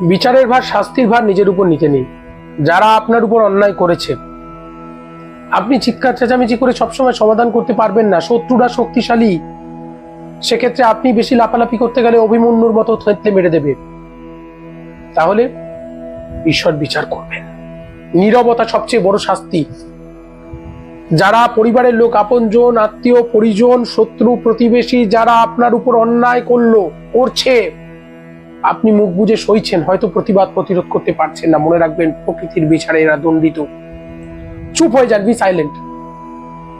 বিচারের ভার, শাস্তির ভার নিজের উপর নিতে নেই। যারা আপনার উপর অন্যায় করেছে। আপনি চিৎকার, চেঁচামেচি করে সবসময় সমাধান করতে পারবেন না। শত্রুরা শক্তিশালী। সেক্ষেত্রে আপনি বেশি লাফালাফি করতে গেলে অভিমন্যুর মতো থেতলে মেরে দেবে। তাহলে ঈশ্বর বিচার করবেন। নীরবতা সবচেয়ে বড় শাস্তি। যারা পরিবারের লোক, আপনজন, আত্মীয়, পরিজন, শত্রু, প্রতিবেশী, যারা আপনার উপর অন্যায় করল, করছে আপনি মুখ বুঝে সইছেন, হয়তো প্রতিবাদ প্রতিরোধ করতে পারছেন না। মনে রাখবেন, প্রকৃতির বিচারে এরা দণ্ডিত। চুপ হয়ে যান, বি সাইলেন্ট।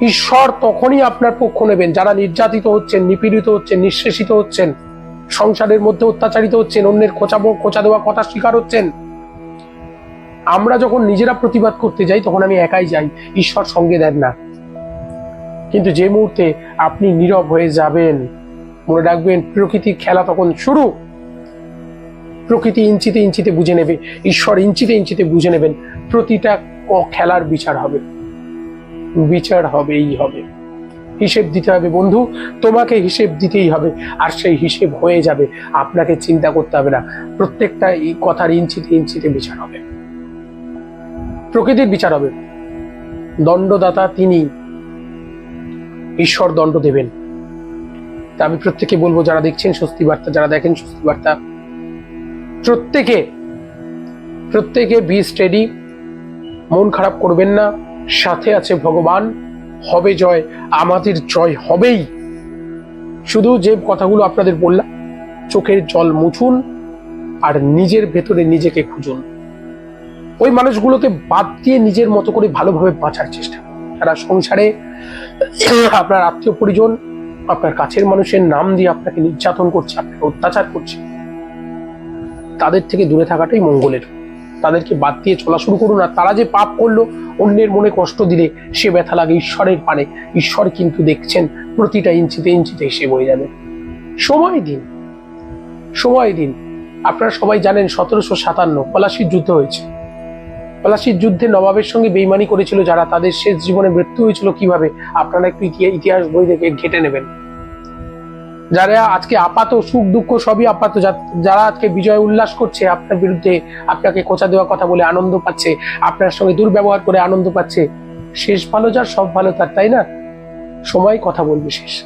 ঈশ্বর তখনই আপনার পক্ষ নেবেন। যারা নির্যাতিত হচ্ছেন, নিপীড়িত হচ্ছেন, নিঃশেষিত হচ্ছেন, সংসারের মধ্যে অত্যাচারিত হচ্ছেন, অন্যের খোঁচা খোঁচা দেওয়া কথা স্বীকার হচ্ছেন, আমরা যখন নিজেরা প্রতিবাদ করতে যাই, তখন আমি একাই যাই। ঈশ্বর সঙ্গে দেন না। কিন্তু যে মুহূর্তে আপনি নীরব হয়ে যাবেন, মনে রাখবেন, প্রকৃতির খেলা তখন শুরু। প্রকৃতি ইঞ্চিতে ইঞ্চিতে বুঝে নেবে, ঈশ্বর ইঞ্চিতে ইঞ্চিতে বুঝে নেবেন, প্রতিটা খেলার বিচার হবে। বিচার হবেই হবে। হিসেব দিতে হবে বন্ধু, তোমাকে হিসেব দিতেই হবে, আর সেই হিসেব হয়ে যাবে, আপনাকে চিন্তা করতে হবে না। প্রত্যেকটা কথার ইঞ্চিতে ইঞ্চিতে বিচার হবে। প্রকৃতির বিচার হবে। দণ্ডদাতা তিনি। ঈশ্বর দণ্ড দেবেন। তা আমি প্রত্যেকে বলব, যারা দেখছেন স্বস্তি বার্তা যারা দেখেন স্বস্তি বার্তা প্রত্যেকে প্রত্যেকে বি স্টেডি মন খারাপ করবেন না, সাথে আছে ভগবান, হবে জয়, আমাদের জয় হবেই। শুধু যে কথাগুলো আপনাদের বললাম, চোখের জল মুছুন আর নিজের ভেতরে নিজেকে খুঁজুন। ওই মানুষগুলোকে বাদ দিয়ে নিজের মতো করে ভালোভাবে বাঁচার চেষ্টা তারা সংসারে, আপনার আত্মীয় পরিজন, আপনার কাছের মানুষের নাম দিয়ে আপনাকে নির্যাতন করছে, আপনাকে অত্যাচার করছে। তাদের থেকে দূরে থাকাটাই মঙ্গলের। তাদেরকে বাদ দিয়ে চলা শুরু করুন আর তারা যে পাপ করল, অন্যের মনে কষ্ট দিলে সে ব্যথা লাগে ঈশ্বরের পানে। ঈশ্বর কিন্তু দেখছেন প্রতিটা ইঞ্চিতে ইঞ্চিতে হিসেব হয়ে যাবে। সময় দিন। সময় দিন। আপনারা সবাই জানেন সতেরোশো সাতান্ন পলাশির যুদ্ধ হয়েছে। পলাশির যুদ্ধে নবাবের সঙ্গে বেইমানি করেছিল যারা। তাদের শেষ জীবনে মৃত্যু হয়েছিল কীভাবে? আপনারা একটু ইতিহাস বই থেকে ঘেটে নেবেন। যারা আজকে আপাত সুখ, দুঃখ সবই আপাত যারা আজকে বিজয় উল্লাস করছে, আপনার বিরুদ্ধে আপনাকে খোঁচা দেওয়া কথা বলে আনন্দ পাচ্ছে, আপনার সঙ্গে দুর্ব্যবহার করে আনন্দ পাচ্ছে, শেষ ভালো যার, সব ভালো তার, তাই না? সময় কথা বলবে শেষ।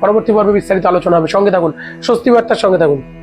পরবর্তী পর্বে বিস্তারিত আলোচনা হবে। সঙ্গে থাকুন। স্বস্তি বার্তার সঙ্গে থাকুন।